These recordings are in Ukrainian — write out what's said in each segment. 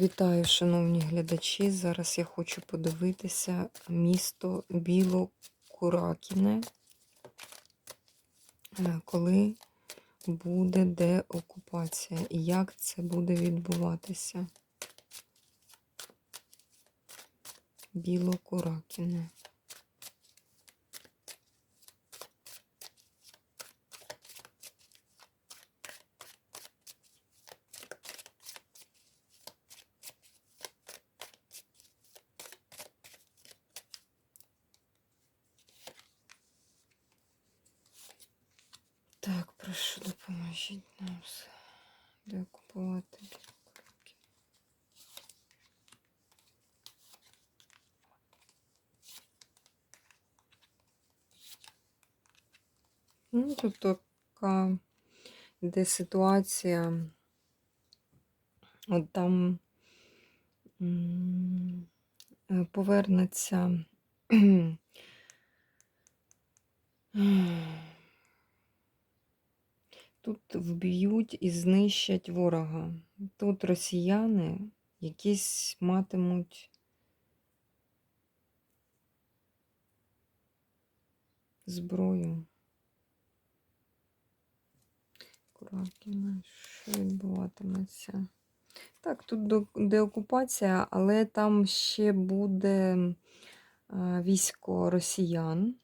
Вітаю, шановні глядачі. Зараз я хочу подивитися місто Білокуракіне, е, коли буде деокупація і як це буде відбуватися. Білокуракіне. Так, прошу допоможіть нам все деокупувати Ну, тут така йде ситуація. От там повернеться. Тут вб'ють і знищать ворога. Тут росіяни якісь матимуть зброю. Куракіна, що відбуватиметься? Так, тут деокупація, але там ще буде військо росіян.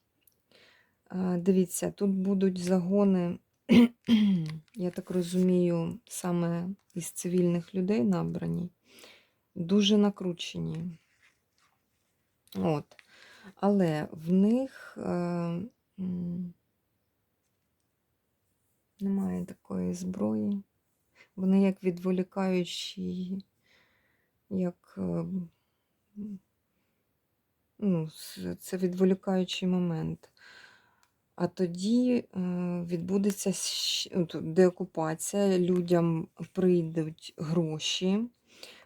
Дивіться, тут будуть загони, я так розумію, саме із цивільних людей набрані, дуже накручені. От. Але в них е, немає такої зброї. Вони як відволікаючі, як е, ну, це відволікаючий момент. А тоді е, відбудеться деокупація, людям прийдуть гроші,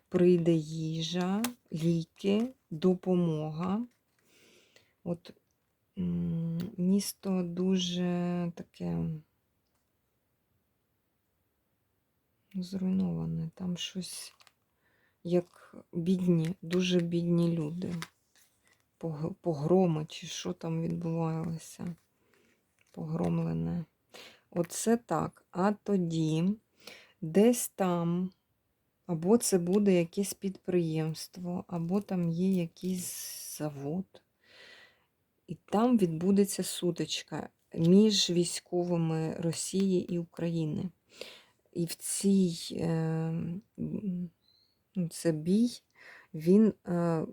прийде їжа, ліки, допомога. От місто дуже таке зруйноване. Там щось як бідні, дуже бідні люди. Пог- Погроми чи що там відбувалося. Погромлене. Оце так. А тоді десь там, або це буде якесь підприємство, або там є якийсь завод. І там відбудеться сутичка між військовими Росії і України. І в цій е, ну, це бій, він е,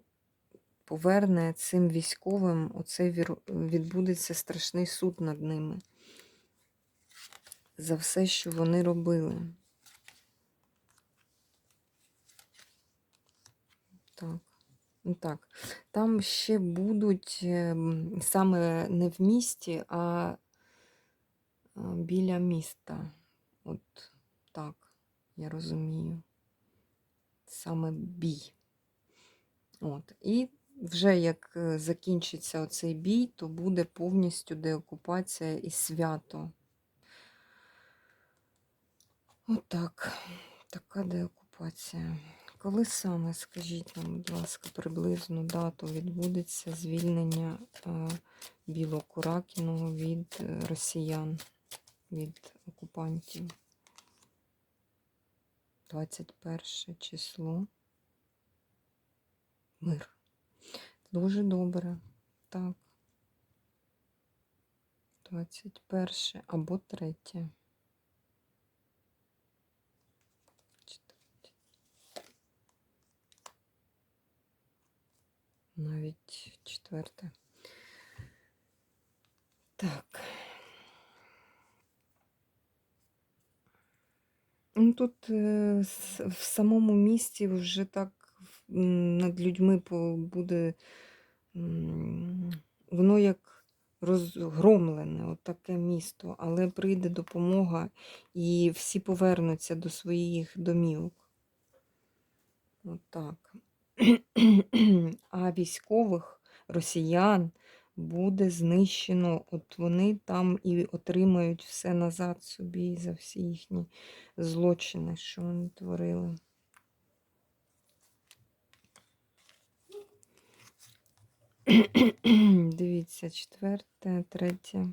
поверне цим військовим, вір- відбудеться страшний суд над ними за все, що вони робили. Так. Ну Так, там ще будуть е, саме не в місті, а, біля міста. От так, я розумію. Саме бій. От. І вже як е, закінчиться оцей бій, то буде повністю деокупація і свято. Отак. Така деокупація. Коли саме, скажіть нам, будь ласка, приблизну дату відбудеться звільнення е, Білокуракіного від е, росіян, від окупантів? 21 число. Мир. Дуже добре. Так. 21 або 3. Навіть четверте. Так. Ну, тут е, в самому місті вже так над людьми буде воно як розгромлене, от таке місто, але прийде допомога і всі повернуться до своїх домівок. Отак. А військових росіян буде знищено. От вони там і отримають все назад собі за всі їхні злочини, що вони творили. Дивіться, четверте, третє,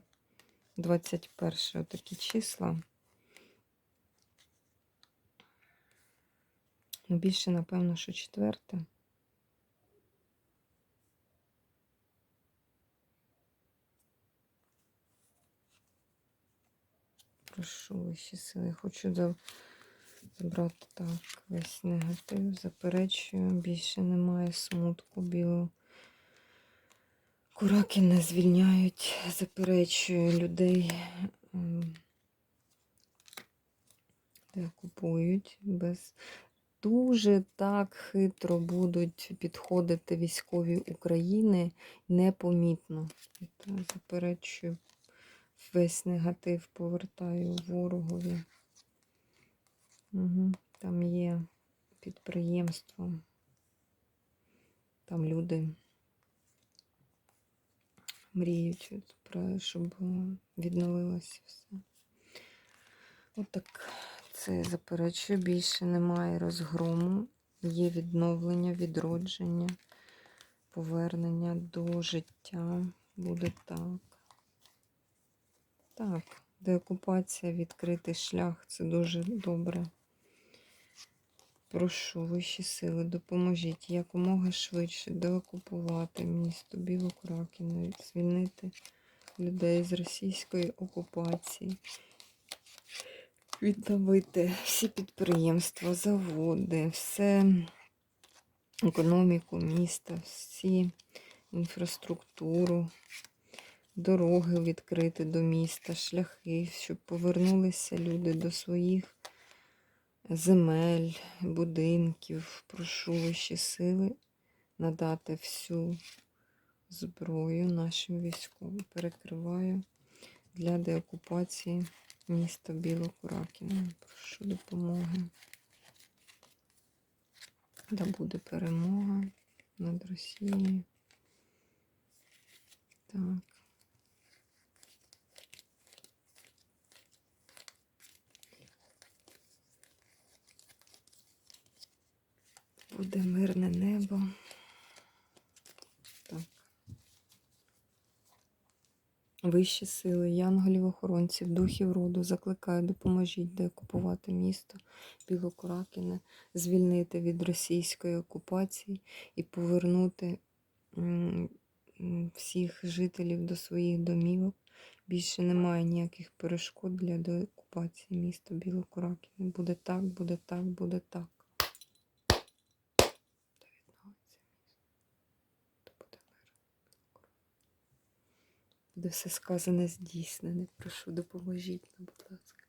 двадцять перше. Отакі числа. Ну, більше, напевно, що четверте. Прошу вищі сили. Хочу за- забрати так весь негатив. Заперечую. Більше немає смутку білого. Кураки не звільняють, заперечую людей, де купують без. Дуже так хитро будуть підходити військові України непомітно. Заперечую весь негатив, повертаю ворогові. Угу. Там є підприємство, там люди мріють, от про щоб відновилося все. Отак це заперечую. Більше немає розгрому, є відновлення, відродження, повернення до життя. Буде так. Так, деокупація, відкритий шлях це дуже добре. Прошу вищі сили, допоможіть якомога швидше деокупувати місто Білокракіне, звільнити людей з російської окупації, відновити всі підприємства, заводи, все економіку міста, всі інфраструктуру, дороги відкрити до міста, шляхи, щоб повернулися люди до своїх земель, будинків. Прошу вищі сили надати всю зброю нашим військовим. Перекриваю для деокупації міста Білокуракіна. Прошу допомоги. Да буде перемога над Росією. Так. Буде мирне небо. Так. Вищі сили, янголів, охоронців, духів роду закликаю, допоможіть деокупувати місто Білокуракіне, звільнити від російської окупації і повернути всіх жителів до своїх домівок. Більше немає ніяких перешкод для деокупації міста Білокуракіне. Буде так, буде так, буде так. Та відновиться місто. То буде мир. Буде все сказане здійснене. Прошу, допоможіть нам, будь ласка.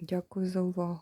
Дякую за увагу.